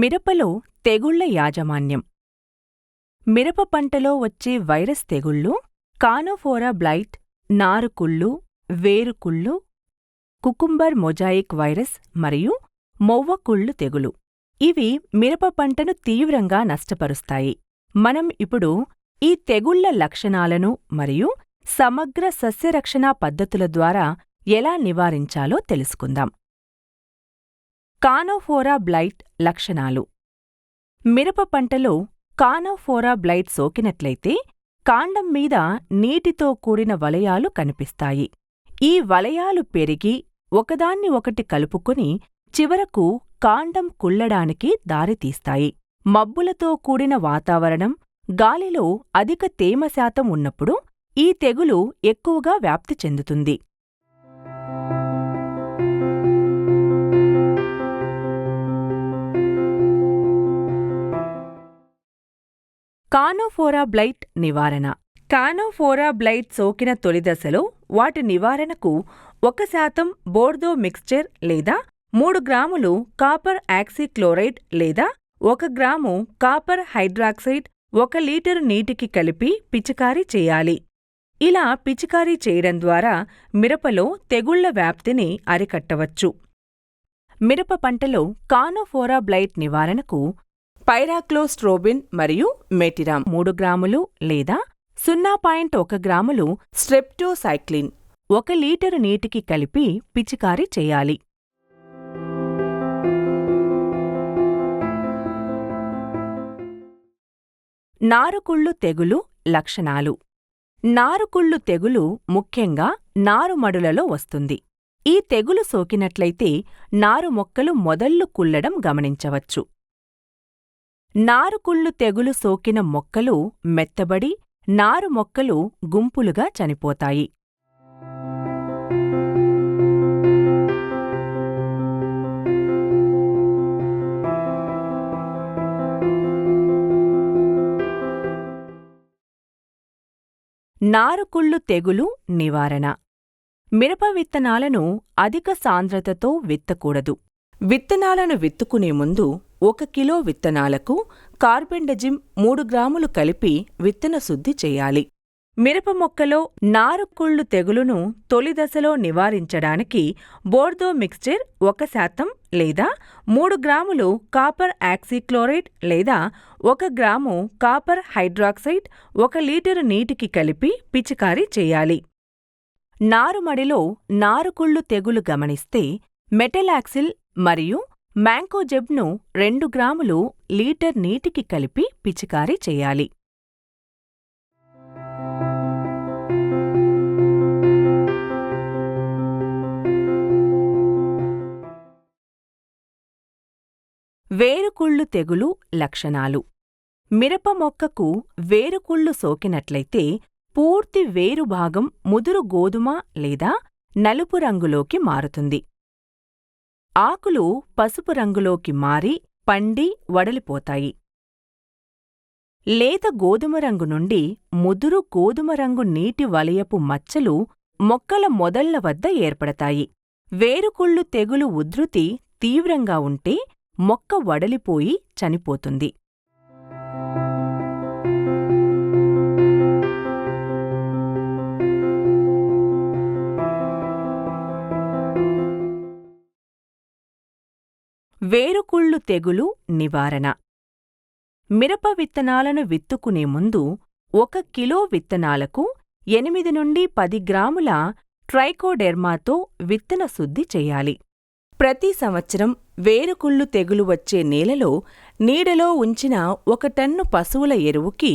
మిరపలో తెగుళ్ళ యాజమాన్యం. మిరప పంటలో వచ్చే వైరస్ తెగుళ్ళు కానోఫోరా బ్లైట్ నారుకుళ్ళు వేరుకుళ్ళు కుకుంబర్ మొజాయిక్ వైరస్ మరియు మొవ్వకుళ్ళు తెగులు. ఇవి మిరప పంటను తీవ్రంగా నష్టపరుస్తాయి. మనం ఇప్పుడు ఈ తెగుళ్ళ లక్షణాలను మరియు సమగ్ర సస్యరక్షణా పద్ధతుల ద్వారా ఎలా నివారించాలో తెలుసుకుందాం. కానోఫోరా బ్లైట్ లక్షణాలు. మిరప పంటలో కానోఫోరా బ్లైట్ సోకినట్లయితే కాండం మీద నీటితో కూడిన వలయాలు కనిపిస్తాయి. ఈ వలయాలు పెరిగి ఒకదాన్ని ఒకటి కలుపుకొని చివరకు కాండం కుళ్ళడానికి దారితీస్తాయి. మబ్బులతో కూడిన వాతావరణం గాలిలో అధిక తేమ శాతం ఉన్నప్పుడు ఈ తెగులు ఎక్కువగా వ్యాప్తి చెందుతుంది. కానోఫోరా బ్లైట్ నివారణ. కానోఫోరా బ్లైట్ సోకిన తొలి దశలో వాటి నివారణకు ఒక శాతం బోర్దో మిక్స్చర్ లేదా మూడు గ్రాములు కాపర్ ఆక్సీక్లోరైడ్ లేదా ఒక గ్రాము కాపర్ హైడ్రాక్సైడ్ ఒక లీటరు నీటికి కలిపి పిచికారీ చేయాలి. ఇలా పిచికారీ చేయడం ద్వారా మిరపలో తెగుళ్ళ వ్యాప్తిని అరికట్టవచ్చు. మిరప పంటలో కానోఫోరా బ్లైట్ నివారణకు పైరాక్లోస్ట్రోబిన్ మరియు మెటిరామ్ మూడు గ్రాములు లేదా సున్నా పాయింట్ ఒక గ్రాములు స్ట్రెప్టోసైక్లిన్ ఒక లీటరు నీటికి కలిపి పిచికారీ చేయాలి. నారుకుళ్ళు తెగులు లక్షణాలు. నారుకుళ్ళు తెగులు ముఖ్యంగా నారుమడులలో వస్తుంది. ఈ తెగులు సోకినట్లయితే నారు మొక్కలు మొదళ్ళు కుళ్ళడం గమనించవచ్చు. నారుకుళ్ళు తెగులు సోకిన మొక్కలు మెత్తబడి నారు మొక్కలు గుంపులుగా చనిపోతాయి. నారుకుళ్ళు తెగులు నివారణ. మిరప విత్తనాలను అధిక సాంద్రతతో విత్తకూడదు. విత్తనాలను విత్తుకునే ముందు ఒక కిలో విత్తనాలకు కార్బెండజిమ్ మూడు గ్రాములు కలిపి విత్తన శుద్ధి చేయాలి. మిరప మొక్కలో నారుకుళ్ళు తెగులును తొలి దశలో నివారించడానికి బోర్దో మిక్స్చర్ ఒక శాతం లేదా మూడు గ్రాములు కాపర్ ఆక్సీక్లోరైడ్ లేదా ఒక గ్రాము కాపర్ హైడ్రాక్సైడ్ ఒక లీటరు నీటికి కలిపి పిచికారీ చేయాలి. నారుమడిలో నారుకుళ్ళు తెగులు గమనిస్తే మెటలాక్సిల్ మరియు మ్యాంకోజెబ్ను రెండు గ్రాములు లీటర్ నీటికి కలిపి పిచికారీ చేయాలి. వేరుకుళ్ళు తెగులు లక్షణాలు. మిరప మొక్కకు వేరుకుళ్ళు సోకినట్లయితే పూర్తి వేరు భాగం ముదురు గోధుమ లేదా నలుపు రంగులోకి మారుతుంది. ఆకులు పసుపు రంగులోకి మారి పండి వడలిపోతాయి. లేత గోధుమ రంగు నుండి ముదురు గోధుమ రంగు నీటి వలయపు మచ్చలు మొక్కల మొదళ్ళ వద్ద ఏర్పడతాయి. వేరుకుళ్ళు తెగులు ఉధృతి తీవ్రంగా ఉంటే మొక్క వడలిపోయి చనిపోతుంది. వేరుకుళ్ళు తెగులు నివారణ. మిరప విత్తనాలను విత్తుకునే ముందు ఒక కిలో విత్తనాలకు ఎనిమిది నుండి పది గ్రాముల ట్రైకోడెర్మాతో విత్తన శుద్ధి చేయాలి. ప్రతి సంవత్సరం వేరుకుళ్ళు తెగులు వచ్చే నేలలో నీడలో ఉంచిన ఒక టన్ను పశువుల ఎరువుకి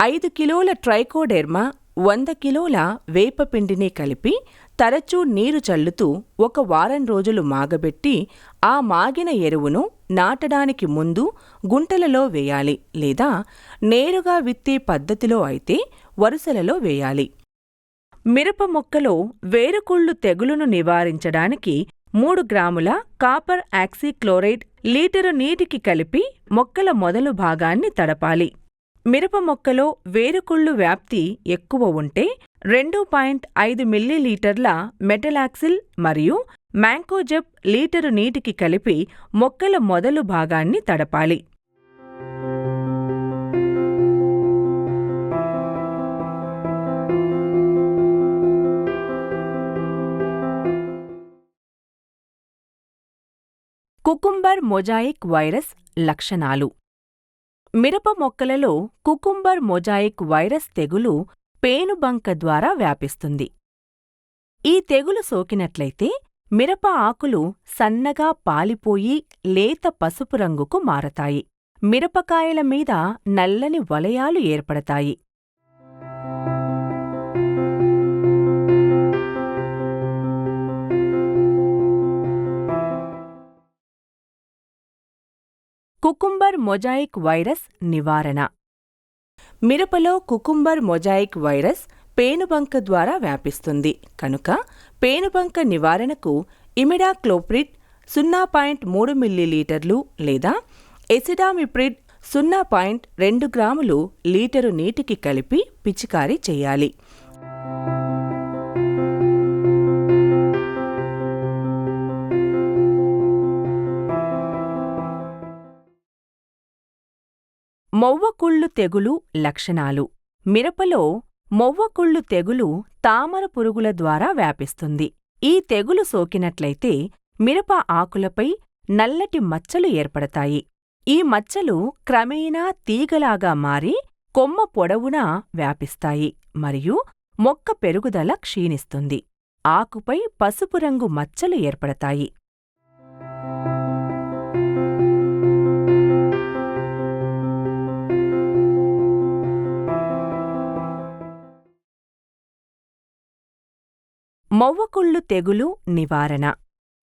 ఐదు కిలోల ట్రైకోడెర్మా వంద కిలోల వేపపిండిని కలిపి తరచూ నీరు చల్లుతూ ఒక వారం రోజులు మాగబెట్టి ఆ మాగిన ఎరువును నాటడానికి ముందు గుంటలలో వేయాలి లేదా నేరుగా విత్తే పద్ధతిలో అయితే వరుసలలో వేయాలి. మిరప మొక్కలో వేరుకుళ్ళు తెగులును నివారించడానికి మూడు గ్రాముల కాపర్ ఆక్సీక్లోరైడ్ లీటరు నీటికి కలిపి మొక్కల మొదలు భాగాన్ని తడపాలి. మిరప మొక్కలో వేరుకుళ్ళు వ్యాప్తి ఎక్కువ ఉంటే రెండు పాయింట్ ఐదు మిల్లీలీటర్ల మెటలాక్సిల్ మరియు మ్యాంకోజెబ్ లీటరు నీటికి కలిపి మొక్కల మొదలు భాగాన్ని తడపాలి. కుకుంబర్ మొజాయిక్ వైరస్ లక్షణాలు. మిరప మొక్కలలో కుకుంబర్ మొజాయిక్ వైరస్ తెగులు పేనుబంక ద్వారా వ్యాపిస్తుంది. ఈ తెగులు సోకినట్లయితే మిరప ఆకులు సన్నగా పాలిపోయి లేత పసుపు రంగుకు మారతాయి. మిరపకాయల మీద నల్లని వలయాలు ఏర్పడతాయి. కుకుంబర్ మొజాయిక్ వైరస్ నివారణ. మిరపలో కుకుంబర్ మొజాయిక్ వైరస్ పేనుబంక ద్వారా వ్యాపిస్తుంది. కనుక పేనుబంక నివారణకు ఇమిడాక్లోప్రిడ్ సున్నా పాయింట్ మూడు మిల్లీలీటర్లు లేదా ఎసిడామిప్రిడ్ సున్నా పాయింట్ రెండు గ్రాములు లీటరు నీటికి కలిపి పిచికారీ చేయాలి. మొవ్వకుళ్ళు తెగులు లక్షణాలు. మిరపలో మొవ్వకుళ్ళు తెగులు తామర పురుగుల ద్వారా వ్యాపిస్తుంది. ఈ తెగులు సోకినట్లయితే మిరప ఆకులపై నల్లటి మచ్చలు ఏర్పడతాయి. ఈ మచ్చలు క్రమేణా తీగలాగా మారి కొమ్మ పొడవునా వ్యాపిస్తాయి మరియు మొక్క పెరుగుదల క్షీణిస్తుంది. ఆకుపై పసుపు రంగు మచ్చలు ఏర్పడతాయి. మొవ్వకుళ్ళు తెగులు నివారణ.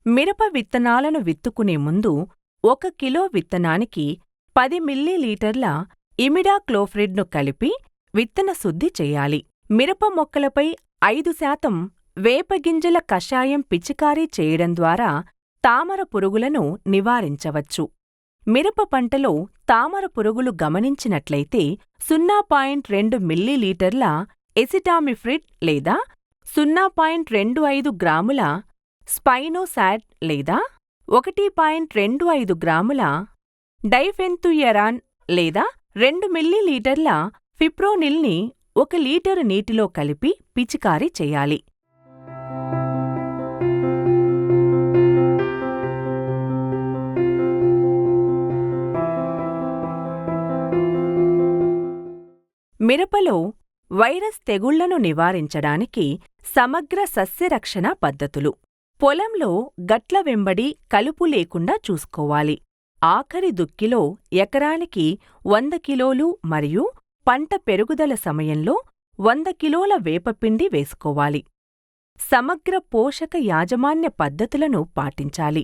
మిరప విత్తనాలను విత్తుకునే ముందు ఒక కిలో విత్తనానికి పది మిల్లీలీటర్ల ఇమిడాక్లోఫ్రిడ్ను కలిపి విత్తన శుద్ధి చేయాలి. మిరప మొక్కలపై ఐదు శాతం వేపగింజల కషాయం పిచికారీ చేయడం ద్వారా తామర పురుగులను నివారించవచ్చు. మిరప పంటలో తామర పురుగులు గమనించినట్లయితే సున్నా పాయింట్ రెండు మిల్లీలీటర్ల ఎసిటామిఫ్రిడ్ లేదా సున్నా పాయింట్ రెండు ఐదు గ్రాముల స్పైనోసాట్ లేదా ఒకటి పాయింట్ రెండు ఐదు గ్రాముల డైఫెన్తుయరాన్ లేదా రెండు మిల్లీలీటర్ల ఫిప్రోనిల్ని ఒక లీటరు నీటిలో కలిపి పిచికారీ చేయాలి. మిరపలో వైరస్ తెగుళ్ళను నివారించడానికి సమగ్ర సస్యరక్షణ పద్ధతులు. పొలంలో గట్ల వెంబడి కలుపు లేకుండా చూసుకోవాలి. ఆఖరి దుక్కిలో ఎకరానికి వంద కిలోలు మరియు పంట పెరుగుదల సమయంలో వంద కిలోల వేపపిండి వేసుకోవాలి. సమగ్ర పోషక యాజమాన్య పద్ధతులను పాటించాలి.